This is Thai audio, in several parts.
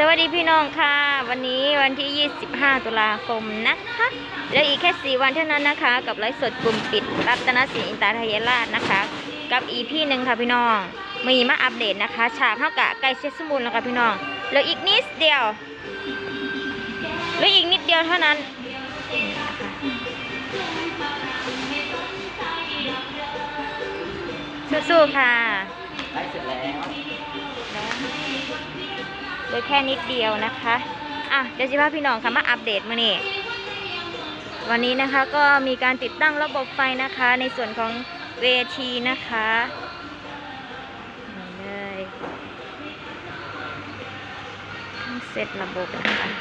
สวัสดีพี่น้องค่ะ วันนี้วันที่ 25 ตุลาคมนะคะเหลืออีกแค่ 4 วันเท่านั้นนะคะ กับไลฟ์สดกลุ่มปิดรัตนศิลป์อินตาทยราชนะคะ กับอีพี่หนึ่งค่ะพี่น้องมีมาอัปเดตนะคะฉากเท่ากับไก่เซตสมุนแล้วค่ะพี่น้องเหลืออีกนิดเดียวเหลืออีกนิดเดียวเท่านั้นสู้ๆค่ะไลฟ์เสร็จแล้ว เหลยแค่นิดเดียวนะคะ อะเดี๋ยวสิพาพี่น้องค่ะมาอัปเดตมานี่วันนี้นะคะก็มีการติดตั้งระบบไฟนะคะ ในส่วนของเวทีนะคะเลยต้องเซตระบบนะคะ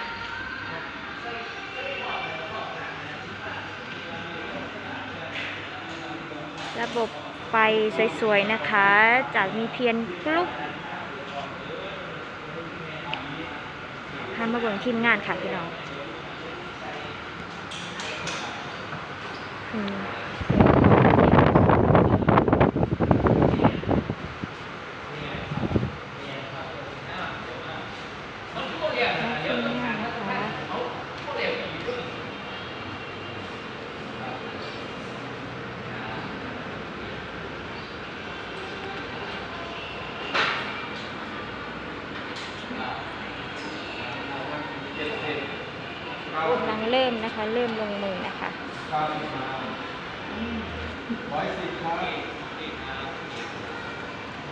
ระบบไฟสวยๆนะคะ จากมีเพียนกรุ๊ป พามาเบิ่งทีมงานค่ะพี่น้องอืมทีมงานนะคะ กำลังเริ่มนะคะ เริ่มลงมือนะคะร้อยสิบครับ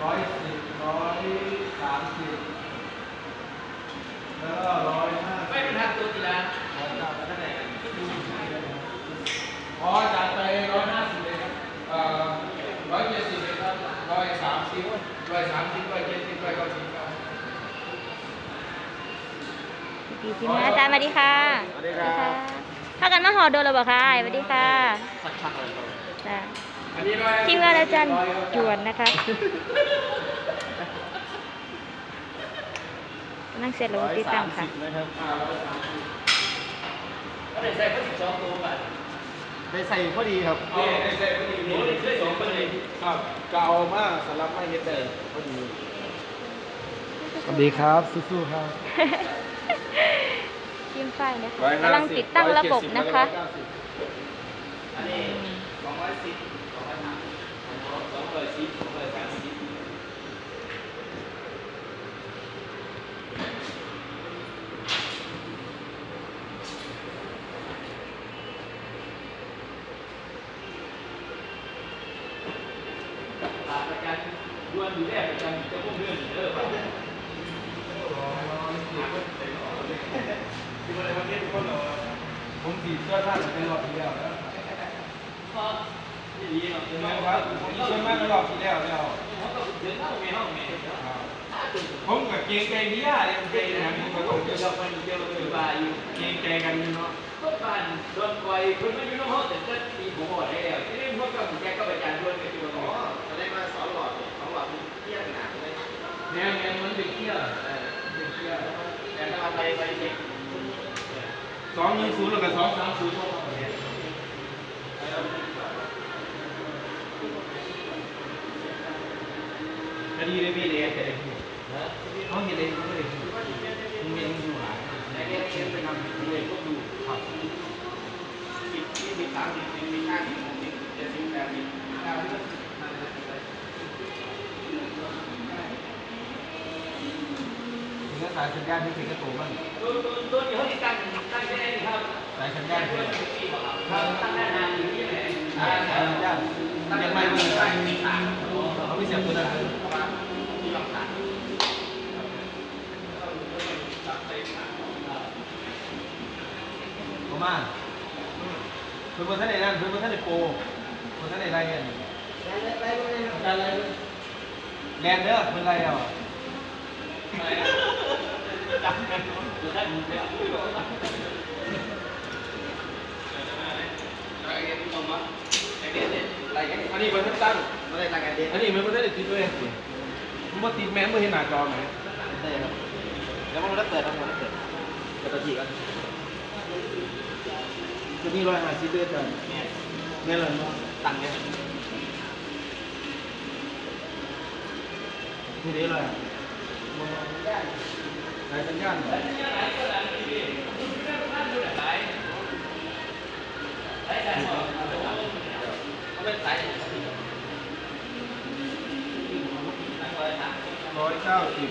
ร้อยสิบร้อยสามสิบแล้วก็ร้อยห้าสิบ ไม่เป็นทางตัวกีฬา อ๋อจัดไปร้อยห้าสิบเลยครับเอ่อร้อยเจ็ดสิบเลยครับร้อยสามสิบร้อยสามสิบร้อยเจ็ดสิบร้อยเก้าสิบครับ ดีทีมงานอาจารย์สวัสดีค่ะสวัสดีครับถ้ากันมาหอโดนเราบอกค่ะสวัสดีค่ะสักพักเลยครับจ้ะอันนี้ร้อยทีมงานอาจารย์จวนนะคะนั่งเสร็จแล้วติดตั้งค่ะนะครับอ่าร้อยสามสิบก็ได้ใส่ก็สิบสองตัวไปได้ใส่พอดีครับเอาได้ใส่พอดีโอ้ได้ใส่สองพอดีครับก็เอามาสำหรับไม่เฮ็ดได้พอดีสวัสดีครับสู้ๆครับ ทีมไฟนะคะกำลังติดตั้งระบบนะคะอันนี้สองร้อยสิบสองร้อยห้าสองร้อยสิบสอ งร้อยสามสิบอาจารย์ดวนอยู่แรกอาจารย์จะพุ่งเรื่องเออไปผมสีเสื้อผ้าเป็นรอบที่แล้วแล้วพอที่ดีเนาะใช่ไมครับผมเสื้อผ้าเป็นรอบที่แล้วแล้วเขาก็เดินเข้าเมห้องเมผมกับเกงใจเบี้ยเลยเกงอย่างนี้ก็ต้องเดี๋ยวเราไปเดี๋ยวเราไปบายอยู่เกงใจกันเนาะก็บ้านโดนไฟคุณไม่อยู่น้องห้องแต่จะตีผมหมดได้แล้วที่นี่พวกกับแกก็ไปจานด้วยกันที่ว่าอ๋อจะได้มาสอนหลอดสองหลอดเที่ยงหนาเลยเนี่ยเนี่ยมันเด็กเที่ยวเด็กเที่ยวแต่ถ้าเราไปไปเช็ค สองหนึ่งศูนย์แล้วก็สองสามศูนย์คดีเลยพี่เดชแต่เขาเห็นเลยเขาไม่ได้มึงยังอยู่หายแต่เนี่ยเช็คไปนำเลยพวกดูครับที่มีสามสิบมีห้าสิบหกสิบเจ็ดสิบแปดสิบเก้าสิบ ถึงจะสายสัญญาณที่ถึงกระตูมันตัวตัวตัวนี้เขาติดตั้งตั้งได้ไหมครับสายสัญญาณคือตั้งได้นานอยู่ที่ไหนอ่สายสัญญาณยังไม่มีเขาไม่เสียบตัวนั้นที่ลำตาลประมาณเพื่อนท่านไหนนั่นเพื่อนท่านไหนโปรเพื่อนท่านไหนไรเงี้ยแลนเดอร์เพื่อนไรอะจับกันอยู่ได้หมดเลยอะไร อันนี้เพื่อนท่านตั้งไม่ได้ตั้งกันเด็ดอันนี้มันเพื่อนท่านไหนติดด้วยมันว่าติดแม่เมื่อเห็นหน้าจอไหมได้ครับแล้วมันได้เปิดทั้งหมดเปิดเปิดตัวทีกันจะมีรอยหาซีเดอร์จังเนี่ยนี่แหละตั้งเนี่ยนี่เด้เลยมันได้ สายสัญญาณร้อยเก้าสิบ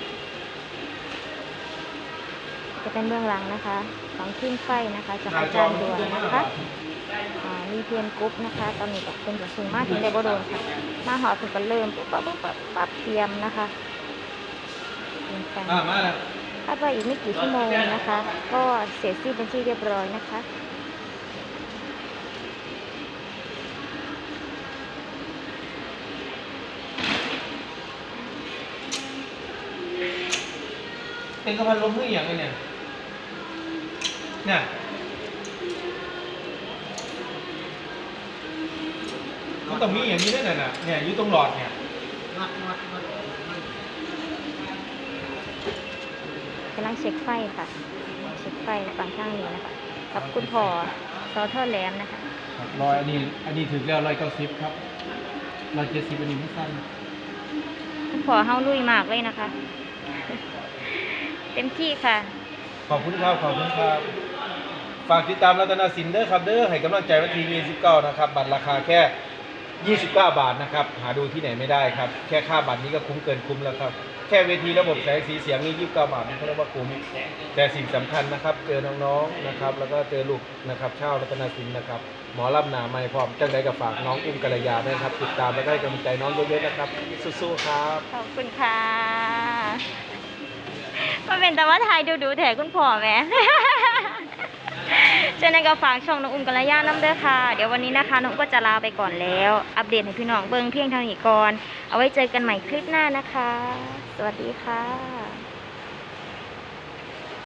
จะเป็นเบื้องหลังนะคะ ของขึ้นไฟนะคะ จากอาจารย์ดวงนะคะมีเพียนกรุ๊ปนะคะ ตอนนี้ก็เป็นจะสูงมากถึงได้บ่โดนค่ะ มาหอถึงก็เริ่มปุ๊บปั๊บปุ๊บปั๊บปั๊บเตรียมนะคะเตรียมามาแล้ว คาดว่าอีกไม่กี่ชั่วโมงนะคะ ก็เสร็จสิ้นเป็นที่เรียบร้อยนะคะเป็นกระพันลมเพื่ออย่างไรเนี่ย เนี่ยมันต้องมีอย่างนี้ด้วยน่ะเนี่ยอยู่ตรงหลอดเนี่ย กำลังเช็คไฟค่ะ เช็คไฟฝั่งข้างนี้นะคะกับคุณพ่อซอเทอร์แลมนะคะร้อยอันนี้อันนี้ถึงแล้วร้อยเก้าสิบครับร้อยเจ็ดสิบอันนี้ไม่สั้นคุณพ่อเฮาลุยมากเลยนะคะ เต็มที่ค่ะ ขอบคุณครับขอบคุณครับฝากติดตามรัตนสินเด้อครับเด้อให้กำลังใจวันที่29นะครับบัตรราคาแค่ 29 บาทนะครับ หาดูที่ไหนไม่ได้ครับ แค่ค่าบัตรนี้ก็คุ้มเกินคุ้มแล้วครับ แค่เวทีระบบแสงสีเสียงนี่สิบาทนี่เขาเรียกว่าคุ้มแต่สิ่งสำคัญนะครับ เจอน้องๆนะครับ แล้วก็เจอลูกนะครับเช่ารัตนสินนะครับ หมอลำหนาไม่พร้อมจังใดกับฝากน้องอุ้มกัลยาด้วยนะครับ ติดตามแล้วก็ให้กำลังใจน้องเยอะๆนะครับ สู้ๆครับ ขอบคุณค่ะก็เป็นแต่ว่าไทยดูดูๆแถคุณพ่อแม่ เจอในกระฝากช่องน้องอุ้มกัลยาน้ำเด้อค่ะ เดี๋ยววันนี้นะคะน้องก็จะลาไปก่อนแล้ว อัปเดตให้พี่น้องเบิ้งเพียงเท่านี้ก่อน เอาไว้เจอกันใหม่คลิปหน้านะคะ สวัสดีค่ะ